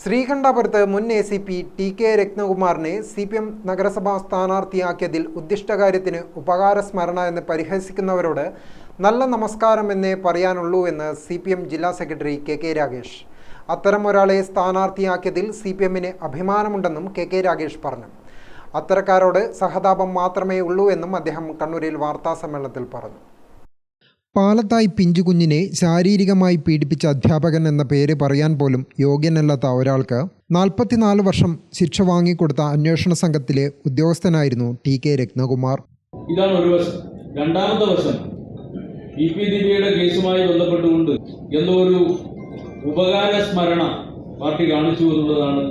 ശ്രീകണ്ഠപുരത്ത് മുൻ A C P T K രത്നകുമാറിനെ C P M നഗരസഭാ സ്ഥാനാർത്ഥിയാക്കിയതിൽ ഉദ്ദിഷ്ടകാര്യത്തിന് ഉപകാരസ്മരണ എന്ന് പരിഹസിക്കുന്നവരോട് നല്ല നമസ്കാരം എന്നേ പറയാനുള്ളൂ എന്ന് സി പി എം ജില്ലാ സെക്രട്ടറി കെ കെ രാഗേഷ് അത്തരം ഒരാളെ സ്ഥാനാർത്ഥിയാക്കിയതിൽ സി പി എമ്മിന് അഭിമാനമുണ്ടെന്നും കെ കെ രാഗേഷ് പറഞ്ഞു. അത്തരക്കാരോട് സഹതാപം മാത്രമേ ഉള്ളൂ എന്നും അദ്ദേഹം കണ്ണൂരിൽ വാർത്താ സമ്മേളനത്തിൽ പറഞ്ഞു. പാലത്തായി പിഞ്ചുകുഞ്ഞിനെ ശാരീരികമായി പീഡിപ്പിച്ച അധ്യാപകൻ എന്ന പേര് പറയാൻ പോലും യോഗ്യനല്ലാത്ത ഒരാൾക്ക് നാൽപ്പത്തിനാല് വർഷം ശിക്ഷ വാങ്ങിക്കൊടുത്ത അന്വേഷണ സംഘത്തിലെ ഉദ്യോഗസ്ഥനായിരുന്നു ടി കെ രത്നകുമാർ. ഇതാണ് ഒരു വശം. രണ്ടാമത്തെ വശം ഇ പി ദിവ്യയുടെ കേസുമായി ബന്ധപ്പെട്ടുകൊണ്ട് എന്തോ ഒരു ഉപകാര സ്മരണ പാർട്ടി കാണിച്ചു എന്നുള്ളതാണ്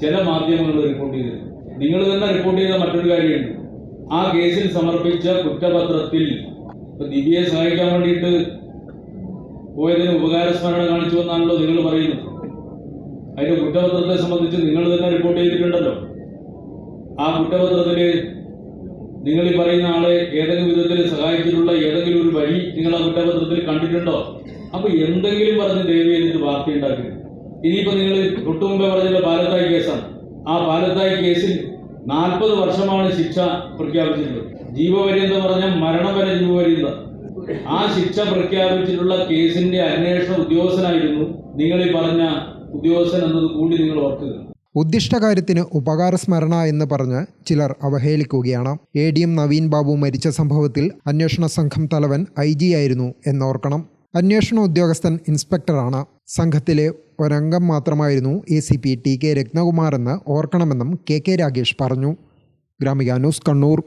ചില മാധ്യമങ്ങൾ റിപ്പോർട്ട് ചെയ്തത്. നിങ്ങൾ തന്നെ റിപ്പോർട്ട് ചെയ്ത മറ്റൊരു കാര്യമുണ്ട്. ആ കേസിൽ സമർപ്പിച്ച കുറ്റപത്രത്തിൽ ഇപ്പൊ ദിവ്യയെ സഹായിക്കാൻ വേണ്ടിയിട്ട് പോയതിന് ഉപകാര സ്മരണ കാണിച്ചു എന്നാണല്ലോ നിങ്ങൾ പറയുന്നത്. അതിന്റെ കുറ്റപത്രത്തെ സംബന്ധിച്ച് നിങ്ങൾ തന്നെ റിപ്പോർട്ട് ചെയ്തിട്ടുണ്ടല്ലോ. ആ കുറ്റപത്രത്തിൽ നിങ്ങൾ ഈ പറയുന്ന ആളെ ഏതെങ്കിലും വിധത്തിൽ സഹായിച്ചിട്ടുള്ള ഏതെങ്കിലും ഒരു വഴി നിങ്ങൾ ആ കുറ്റപത്രത്തിൽ കണ്ടിട്ടുണ്ടോ? അപ്പൊ എന്തെങ്കിലും പറഞ്ഞ് ദേവിയെ ഇത് വാർത്ത ഉണ്ടാക്കി. ഇനിയിപ്പോ നിങ്ങൾ തൊട്ടു മുമ്പേ പറഞ്ഞില്ല പാലത്തായി കേസാണ്. ആ പാലത്തായി കേസിൽ നാൽപ്പത് വർഷമാണ് ശിക്ഷ പ്രഖ്യാപിച്ചിട്ടുള്ളത്. ജീവപര്യന്തം പറഞ്ഞ മരണം വരെ ജീവപര്യന്തം. ആ ശിക്ഷ പ്രഖ്യാപിച്ചിട്ടുള്ള കേസിന്റെ അന്വേഷണ ഉദ്യോഗസ്ഥനായിരുന്നു നിങ്ങൾ ഈ പറഞ്ഞ ഉദ്യോഗസ്ഥൻ എന്നത് കൂടി നിങ്ങൾ ഓർക്കുക. ഉദ്ദിഷ്ടകാര്യത്തിന് ഉപകാരസ്മരണ എന്ന് പറഞ്ഞ് ചിലർ അവഹേളിക്കുകയാണ്. A D M Naveen Babu മരിച്ച സംഭവത്തിൽ അന്വേഷണ സംഘം തലവൻ ഐ ജി ആയിരുന്നു എന്നോർക്കണം. അന്വേഷണ ഉദ്യോഗസ്ഥൻ ഇൻസ്പെക്ടറാണ്. സംഘത്തിലെ ഒരംഗം മാത്രമായിരുന്നു A C P T K Rathnakumar എന്ന് ഓർക്കണമെന്നും കെ കെ രാഗേഷ് പറഞ്ഞു. ഗ്രാമിക ന്യൂസ് കണ്ണൂർ.